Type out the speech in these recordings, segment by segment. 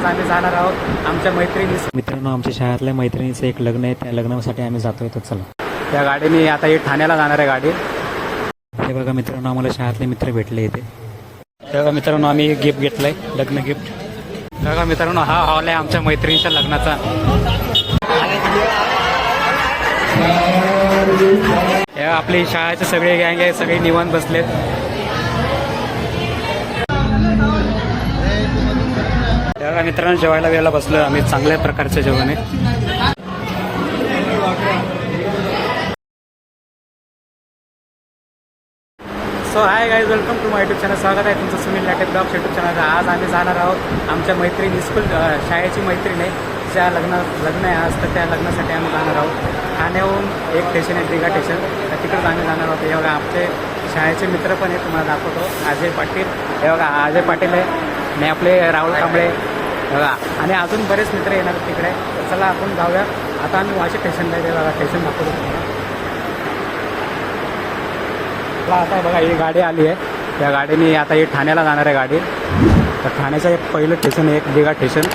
आज आम्ही जाणार आहोत आमच्या मैत्रिणी मित्रांनो आमच्या शाळेतल्या मैत्रिणीचं एक लग्न आहे. त्या लग्नासाठी आम्ही जातोय तर चला. त्या गाडीने आता ही ठाण्याला जाणार आहे गाडी. हे बघा मित्रांनो आम्हाला शाळेतले मित्र भेटले इथे. तेव्हा मित्रांनो आम्ही गिफ्ट घेतलंय लग्न गिफ्ट बघा मित्रांनो हा हॉल आहे आमच्या मैत्रिणीच्या लग्नाचा. हे आपली शाळेचे सगळे गँग आहे सगळे निवांत बसलेत. तेव्हा मित्रांनो जेवायला वेळेला बसलो आम्ही चांगल्या प्रकारचं जेवण आहे so hi guys welcome to my YouTube channel स्वागत आहे तुमचं Sunil Late blog YouTube channel आज आम्ही जाणार आहोत आमच्या मैत्रीण स्कूल शाळेची मैत्रीण. आहे ज्या लग्न लग्न आहे आज तर त्या लग्नासाठी आम्ही जाणार आहोत. ठाण्याहून एक स्टेशन आहे दिघा स्टेशन तर तिकडे आम्ही जाणार आहोत. हे बघा आमचे शाळेचे मित्र पण आहे तुम्हाला दाखवतो. अजय पाटील. हे बघा अजय पाटील आहे. आणि आपले राहुल कांबळे. बघा. आणि अजून बरेच मित्र येणार तिकडे. तर चला आपण जाऊया. आता आम्ही वाशी स्टेशनला येते बघा स्टेशन दाखवतो तुम्हाला. आता बघा ही गाडी आली आहे. त्या गाडीने आता ही ठाण्याला जाणार आहे गाडी. तर ठाण्याचं एक पहिलं स्टेशन आहे एक दिघा स्टेशन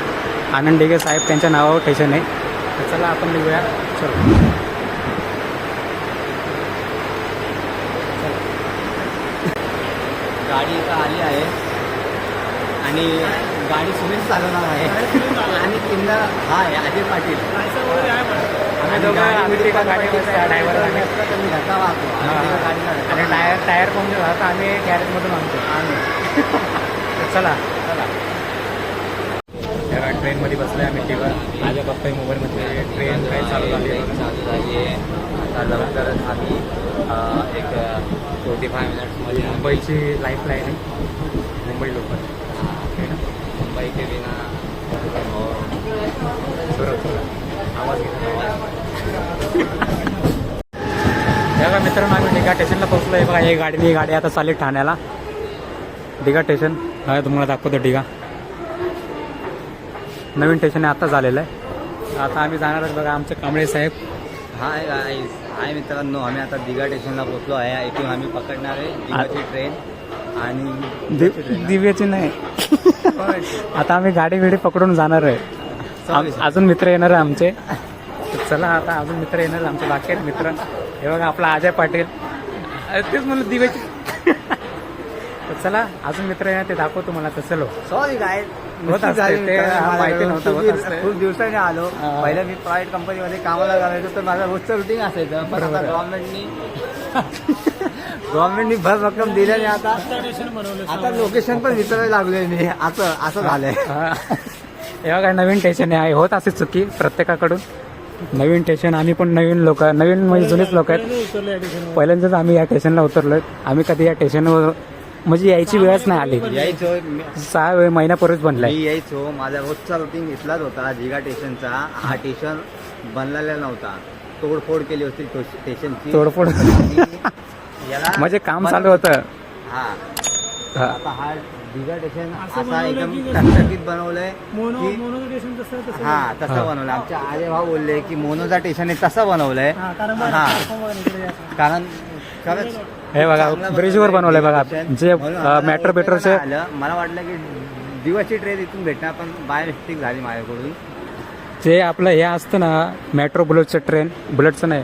आनंद डिगे साहेब त्यांच्या नावावर स्टेशन आहे. तर चला आपण निघूया. चलो. गाडी इथं आली आहे. आणि गाडी सुनील चालवणार आहे. आणि किंद हा आहे. अजय पाटील. आम्ही आम्ही आणि टायर टायर पंक्चर झाला तर आम्ही गॅरेजमधून आणतो. तर चला. चला ट्रेनमध्ये बसले आम्ही तिघं. माझ्या पप्पा मोबाईलमध्ये ट्रेन काय चालू झाली चालू झाली आहे. आता लवकरच आम्ही एक फोर्टी फाय मिनिट्समध्ये मुंबईची लाईफ लाईन आहे. मुंबई लोकल मुंबई के बिना सुरत सुरत आवाज. घेतो हे बघा मित्रांनो आम्ही डिगा स्टेशनला पोहोचलो आहे बघा ही गाडी ही गाडी आता चालली ठाण्याला. डिगा स्टेशन. हा तुम्हाला दाखवतो डिगा नवीन स्टेशन आता झालेलं आहे. आता आम्ही जाणार आहोत बघा आमचे कांबळे साहेब. हाय गाईज हाय मित्रांनो आम्ही आता दिघा स्टेशनला पोहोचलो आहे. इथून आम्ही पकडणार आहे दिघाची ट्रेन आणि दिव्याची नाही. आता आम्ही गाडी बिडी पकडून जाणार आहे. अजून मित्र येणार आहे आमचे. चला आता अजून मित्र येणार आमचे बाकी आहेत मित्र. हे बघा आपला अजय पाटील. तेच म्हणलं दिव्याची. तर चला अजून मित्र येणार ते दाखवतो मला तर चलो. सॉरी काय होत असते, ते माहिती नव्हतं, होत असते. खूप दिवसाने आलो. पहिलं मी प्रायव्हेट कंपनीमध्ये कामाला लागायचो तर माझं रोजचं रुटीन असायचं. पण आता. गव्हर्नमेंटनी गव्हर्नमेंटनी भर रक्कम दिल्याने आता आता लोकेशन पण विसरायला लागलोय मी. असं असं झालंय. हा. हे बघा नवीन स्टेशन आहे. होत असे चुकी प्रत्येकाकडून. नवीन स्टेशन आम्ही पण नवीन लोक नवीन म्हणजे जुनेच लोक आहेत. पहिल्यांदाच आम्ही या स्टेशनला उतरलोय. आम्ही कधी या स्टेशनवर म्हणजे यायची वेळच नाही आली. यायचो. सहा वेळ महिन्यापूर्वीच बनलाय. मी यायचो. माझा रोजचा रुटीन इथलाच होता जिगा स्टेशनचा हा स्टेशन बनलेला नव्हता. तोडफोड केली होती तो स्टेशनची. तोडफोड. आणि याला म्हणजे काम चालू होतं. हा. हा. आता हा दिघा स्टेशन असा एकदम टकटकीत बनवलंय की हा तसं हा. बनवलंय. आमचे आले भाऊ बोलले की मोनोचा स्टेशन आहे तसं बनवलंय. हा कारण खरंच हे बघा चांगलं ब्रिजवर बनवलंय बघा. station. जे म्हणून आम्हाला नाही आलं. मला वाटलं की दिवाची ट्रेन इथून भेटणार पण बाय मिस्टेक झाली माझ्याकडून. जे आपलं हे असतं ना मेट्रो बुलेटचं ट्रेन बुलेटचं नाही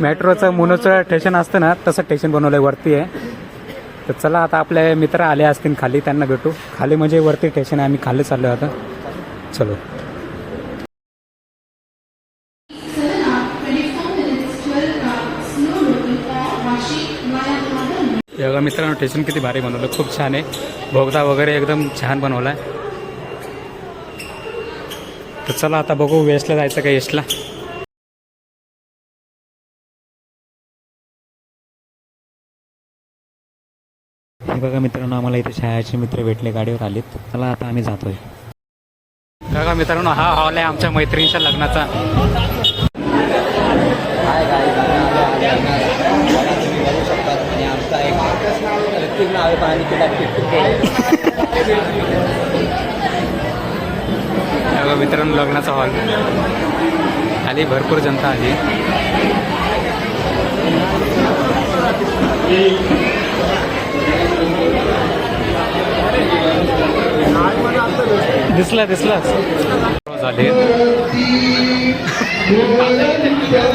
मेट्रोचं मुनोचं स्टेशन असतं ना तसं स्टेशन बनवलंय वरती आहे. तर चला आता आपले मित्र आले असतील खाली त्यांना भेटू. खाली म्हणजे वरती स्टेशन आहे आम्ही खाली चाललो आता. चलो. मित्रांनो स्टेशन किती भारी बनवलं. खूप छान आहे. भोगदा वगैरे एकदम छान बनवला आहे तर चला आता बघू वेस्टला जायचं का यशला? हे बघा मित्रांनो आम्हाला इथे शाळेचे मित्र भेटले गाडीवर आलेत. चला आता आम्ही जातोय. बघा मित्रांनो हा हॉल आहे आमच्या मैत्रिणीच्या लग्नाचा. हाय बघा मित्रांनो लग्नाचा हॉल. खाली भरपूर जनता आली दिसला दिसलं. झाले.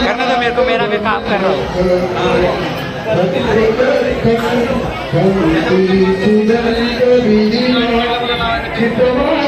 करना तो मेरे को मेरा भी काम कर रहा हूँ। हो.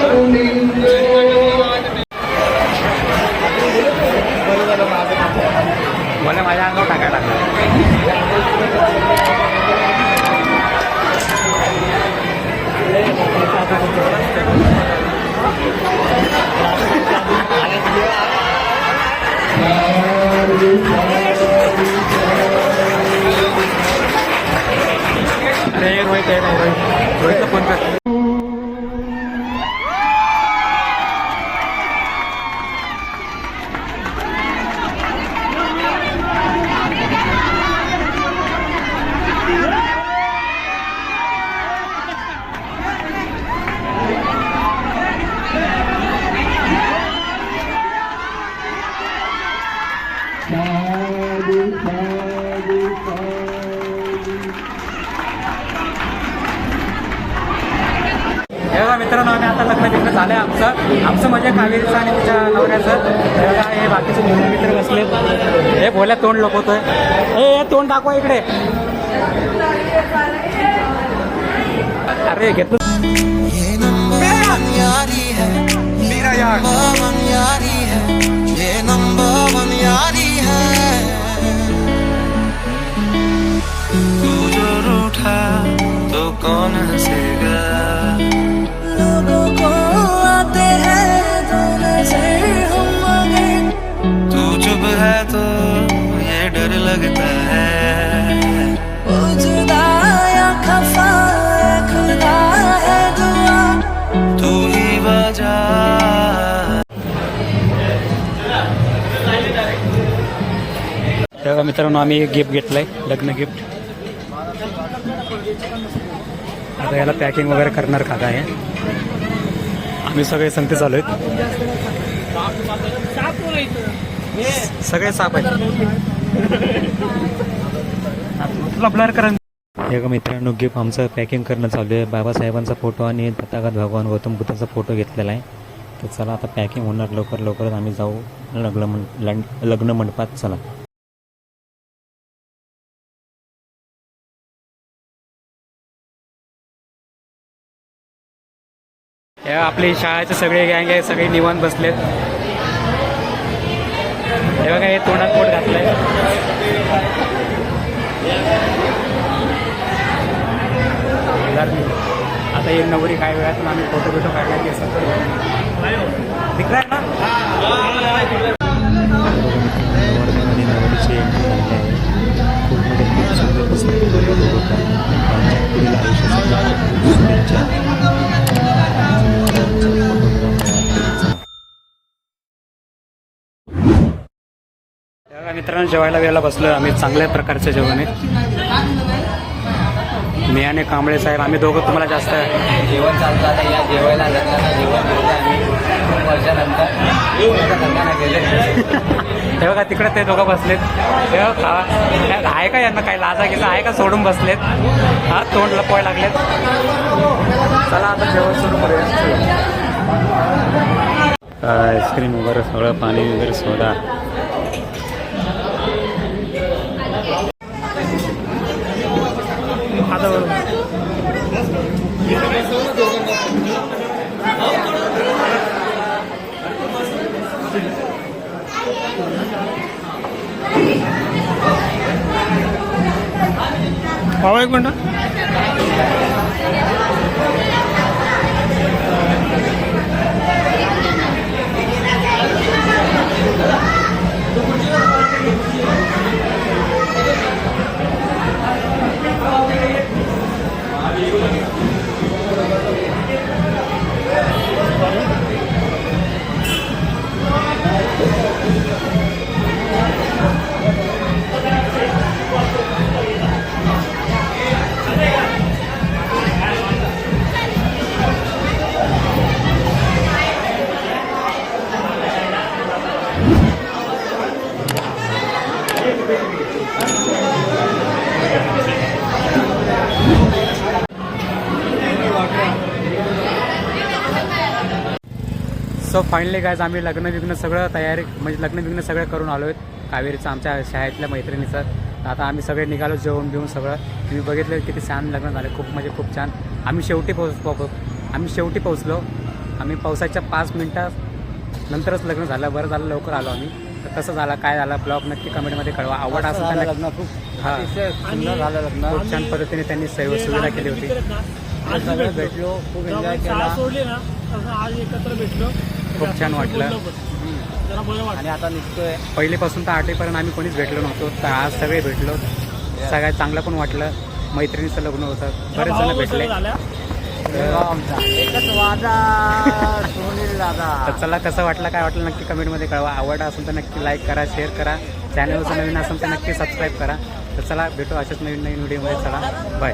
हे बघा मित्रांनो आम्ही आता लग्न बिग्न झालंय आमचं. आमचं म्हणजे कावेरीचं आणि तिच्या नवऱ्याचं. हे बघा हे बाकीचे मित्र मित्र बसले. हे भोल्या तोंड लपवतोय. हे तोंड दाखवा इकडे. अरे घेतलं ये नंबर वन बघा मित्रांनो आम्ही एक गिफ्ट घेतलंय लग्न गिफ्ट आता याला पॅकिंग वगैरे करणार का काय आम्ही सगळे संगते चालू आहेत. सगळे साप आहेत. ब्लर करा हे बघा मित्रांनो गिफ्ट आमचं पॅकिंग करणं चालू आहे. बाबासाहेबांचा फोटो आणि तथागत भगवान गौतम बुद्धाचा फोटो घेतलेला आहे. तर चला आता पॅकिंग होणार लवकर लवकरच आम्ही जाऊ लग्न लग्न मंडपात. चला. आपले आपली शाळेचे सगळे गँग आहे सगळे निवांत बसलेत. हे बघा हे तोंडात पोट घातलंय. आता हे नवरी काय वेळात आम्ही फोटो बिटो काढण्याची असं दिखलाय ना. मित्रांनो जेवायला वेळेला बसलो आम्ही. चांगल्या प्रकारचं जेवण आहे. मी आणि कांबळे साहेब आम्ही दोघं तुम्हाला जास्त जेवण चालतं आता या जेवायला लग्नाला जेवण आम्ही. खूप वर्षानंतर. आता लग्नाला गेले. हे बघा तिकडे ते दोघं बसलेत. हे काय आहे का यांना काय लाजा गिजा? आहे का सोडून बसलेत? हा तोंड लपवाय लागलेत. चला आता जेवण सुरू करूया. आईस्क्रीम वगैरे सगळं पाणी वगैरे सोडा. आता बरोबर सो फायनली गायज आम्ही लग्न विग्न सगळं तयारी म्हणजे लग्न विग्न सगळं करून आलो आहेत. कावेरीचं आमच्या शाळेतल्या मैत्रिणीचं. आता आम्ही सगळे निघालो जेवण बिवून सगळं. तुम्ही बघितलं किती छान लग्न झालं खूप म्हणजे खूप छान. आम्ही शेवटी पोहोच पो- आम्ही शेवटी पोहोचलो. आम्ही पावसाच्या पाच मिनटात नंतरच लग्न झालं बरं झालं लवकर आलो आम्ही. तर कसं झालं काय झालं ब्लॉग नक्की कमेंटमध्ये कळवा. आवड नक्की- लग्न? खूप हा. सुंदर झालं लग्न. खूप छान पद्धतीने त्यांनी सेवा सुविधा केली होती. सगळे भेटलो. खूप एन्जॉय केला. सोडली ना तसं आज एकत्र भेटलो. खूप छान वाटलं. आणि आता निघतोय. पहिलीपासून तर आठवीपर्यंत आम्ही कोणीच भेटलो नव्हतो. तर आज सगळे भेटलो. सगळ्यात चांगलं पण वाटलं. मैत्रिणीचं लग्न होतं. बरेच जण भेटले. तर चला कसं वाटलं काय वाटलं नक्की कमेंटमध्ये कळवा. आवडला असेल तर नक्की लाईक करा शेअर करा. चॅनलचं नवीन असेल तर नक्की सबस्क्राईब करा. तर चला भेटू अशाच नवीन नवीन व्हिडिओमध्ये चला बाय